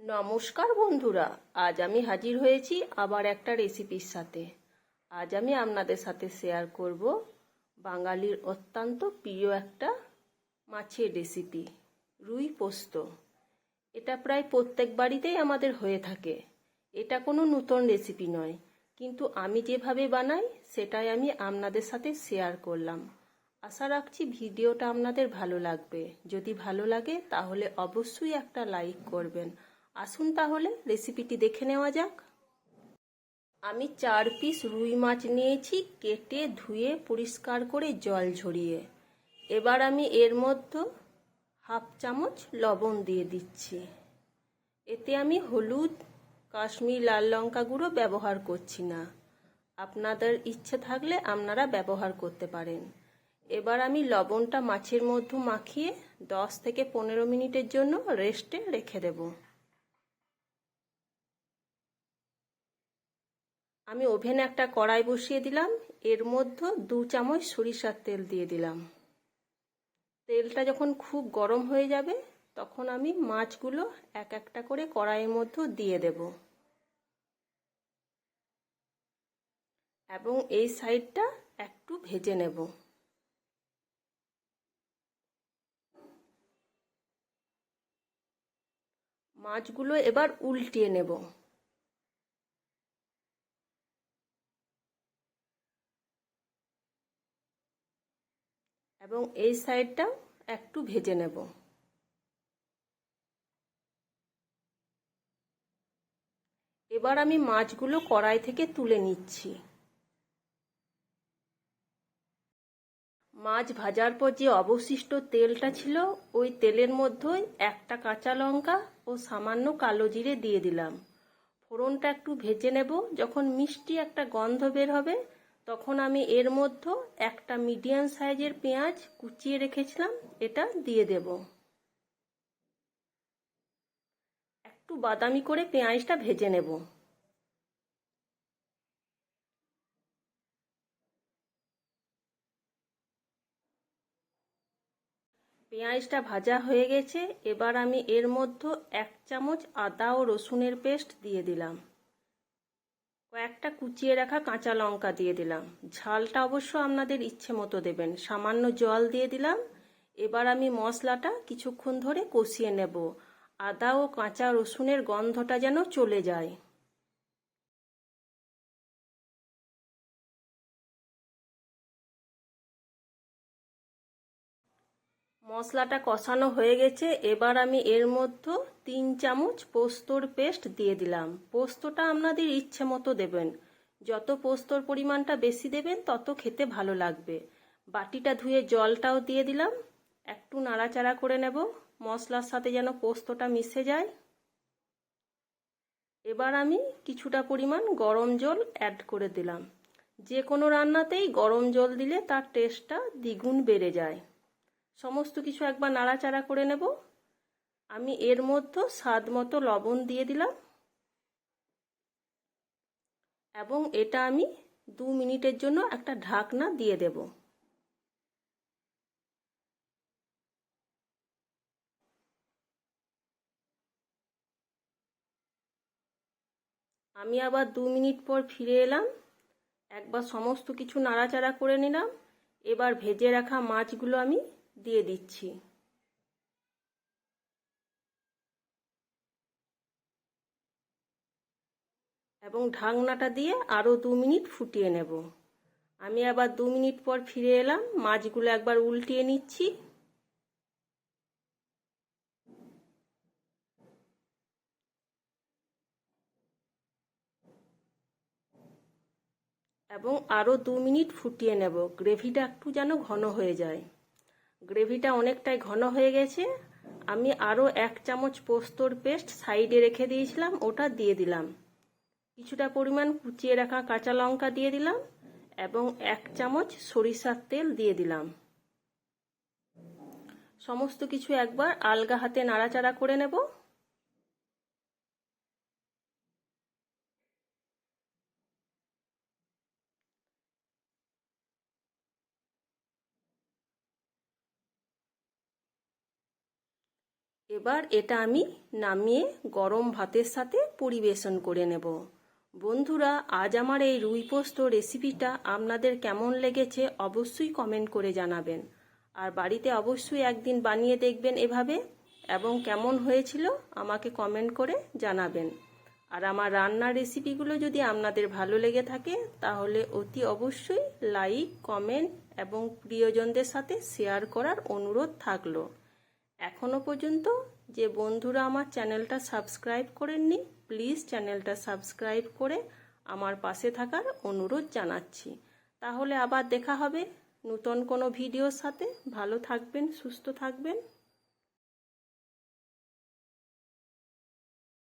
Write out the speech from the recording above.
নমস্কার বন্ধুরা, আজ আমি হাজির হয়েছি আবার একটা রেসিপির সাথে। আজ আমি আপনাদের সাথে শেয়ার করব বাঙালির অত্যন্ত প্রিয় একটা মাছের রেসিপি রুই পোস্ত। এটা প্রায় প্রত্যেক বাড়িতেই আমাদের হয়ে থাকে। এটা কোনো নতুন রেসিপি নয়, কিন্তু আমি যেভাবে বানাই, সেটাই আমি আপনাদের সাথে শেয়ার করলাম। আশা রাখছি ভিডিওটা আপনাদের ভালো লাগবে। যদি ভালো লাগে, তাহলে অবশ্যই একটা লাইক করবেন। আসুন তাহলে রেসিপিটি দেখে নেওয়া যাক। আমি চার পিস রুই মাছ নিয়েছি, কেটে, ধুয়ে, পরিষ্কার করে জল ঝরিয়ে। এবার আমি এর মধ্যে হাফ চামচ লবণ দিয়ে দিচ্ছি। এতে আমি হলুদ, কাশ্মীর লাল লঙ্কা গুঁড়ো ব্যবহার করছি না। আপনাদের ইচ্ছে থাকলে আপনারা ব্যবহার করতে পারেন। এবার আমি লবণটা মাছের মধ্যে মাখিয়ে দশ থেকে পনেরো মিনিটের জন্য রেস্টে রেখে দেব। আমি ওভেনে একটা কড়াই বসিয়ে দিলাম। এর মধ্যে দু চামচ সরিষার তেল দিয়ে দিলাম। তেলটা যখন খুব গরম হয়ে যাবে, তখন আমি মাছগুলো এক একটা করে কড়াইয়ের মধ্যে দিয়ে দেব। এবং এই সাইডটা একটু ভেজে নেব। মাছগুলো এবার উল্টিয়ে নেব। এবং এই সাইডটাও একটু ভেজে নেব। এবার আমি মাছগুলো কড়াই থেকে তুলে নিচ্ছি। মাছ ভাজার পর যে অবশিষ্ট তেলটা ছিল, ওই তেলের মধ্যেই একটা কাঁচা লঙ্কা ও সামান্য কালো জিরে দিয়ে দিলাম। ফোড়নটা একটু ভেজে নেব, যখন মিষ্টি একটা গন্ধ বের হবে তখন আমি এর মধ্যে একটা মিডিয়াম সাইজের পেঁয়াজ কুচিয়ে রেখেছিলাম, এটা দিয়ে দেব। একটু বাদামি করে পেঁয়াজটা ভেজে নেব। পেঁয়াজটা ভাজা হয়ে গেছে, এবার আমি এর মধ্যে এক চামচ আদা ও রসুনের পেস্ট দিয়ে দিলাম। কয়েকটা কুচিয়ে রাখা কাঁচা লঙ্কা দিয়ে দিলাম। ঝালটা অবশ্য আপনাদের ইচ্ছে মতো দেবেন। সামান্য জল দিয়ে দিলাম। এবার আমি মশলাটা কিছুক্ষণ ধরে কষিয়ে নেব। আদা ও কাঁচা রসুনের গন্ধটা যেন চলে যায়। মশলাটা কষানো হয়ে গেছে, এবার আমি এর মধ্যে তিন চামচ পোস্তর পেস্ট দিয়ে দিলাম। পোস্তটা আপনাদের ইচ্ছে মতো দেবেন। যত পোস্তর পরিমাণটা বেশি দেবেন, তত খেতে ভালো লাগবে। বাটিটা ধুয়ে জলটাও দিয়ে দিলাম। একটু নাড়াচাড়া করে নেব। মশলার সাথে যেন পোস্তটা মিশে যায়। এবার আমি কিছুটা পরিমাণ গরম জল অ্যাড করে দিলাম। যে কোনো রান্নাতেই গরম জল দিলে তার টেস্টটা দ্বিগুণ বেড়ে যায়। সমস্ত কিছু একবার নাড়াচাড়া করে নেব। আমি এর মধ্যে স্বাদ মতো লবণ দিয়ে দিলাম। এবং এটা আমি দু মিনিটের জন্য একটা ঢাকনা দিয়ে দেব। আমি আবার দু মিনিট পর ফিরে এলাম। একবার সমস্ত কিছু নাড়াচাড়া করে নিলাম। এবার ভেজে রাখা মাছগুলো আমি দিয়ে দিচ্ছি। এবং ঢাকনাটা দিয়ে আরও দু মিনিট ফুটিয়ে নেব। আমি আবার দু মিনিট পর ফিরে এলাম। মাছগুলো একবার উল্টিয়ে নিচ্ছি। এবং আরও দু মিনিট ফুটিয়ে নেব। গ্রেভিটা একটু যেন ঘন হয়ে যায়। গ্রেভিটা অনেকটাই ঘন হয়ে গেছে। আমি আরও এক চামচ পোস্তর পেস্ট সাইডে রেখে দিয়েছিলাম, ওটা দিয়ে দিলাম। কিছুটা পরিমাণ কুচিয়ে রাখা কাঁচা লঙ্কা দিয়ে দিলাম এবং এক চামচ সরিষার তেল দিয়ে দিলাম। সমস্ত কিছু একবার আলগা হাতে নাড়াচাড়া করে নেব। এবার এটা আমি নামিয়ে গরম ভাতের সাথে পরিবেশন করে নেব। বন্ধুরা, আজ আমার এই রুই পোস্ত রেসিপিটা আপনাদের কেমন লেগেছে অবশ্যই কমেন্ট করে জানাবেন। আর বাড়িতে অবশ্যই একদিন বানিয়ে দেখবেন এভাবে এবং কেমন হয়েছিল আমাকে কমেন্ট করে জানাবেন। আর আমার রান্নার রেসিপিগুলো যদি আপনাদের ভালো লেগে থাকে, তাহলে অতি অবশ্যই লাইক, কমেন্ট এবং প্রিয়জনদের সাথে শেয়ার করার অনুরোধ থাকল। এখনও পর্যন্ত যে বন্ধুরা আমার চ্যানেলটা সাবস্ক্রাইব করেননি, প্লিজ চ্যানেলটা সাবস্ক্রাইব করে আমার পাশে থাকার অনুরোধ জানাচ্ছি। তাহলে আবার দেখা হবে নতুন কোনো ভিডিওর সাথে। ভালো থাকবেন, সুস্থ থাকবেন।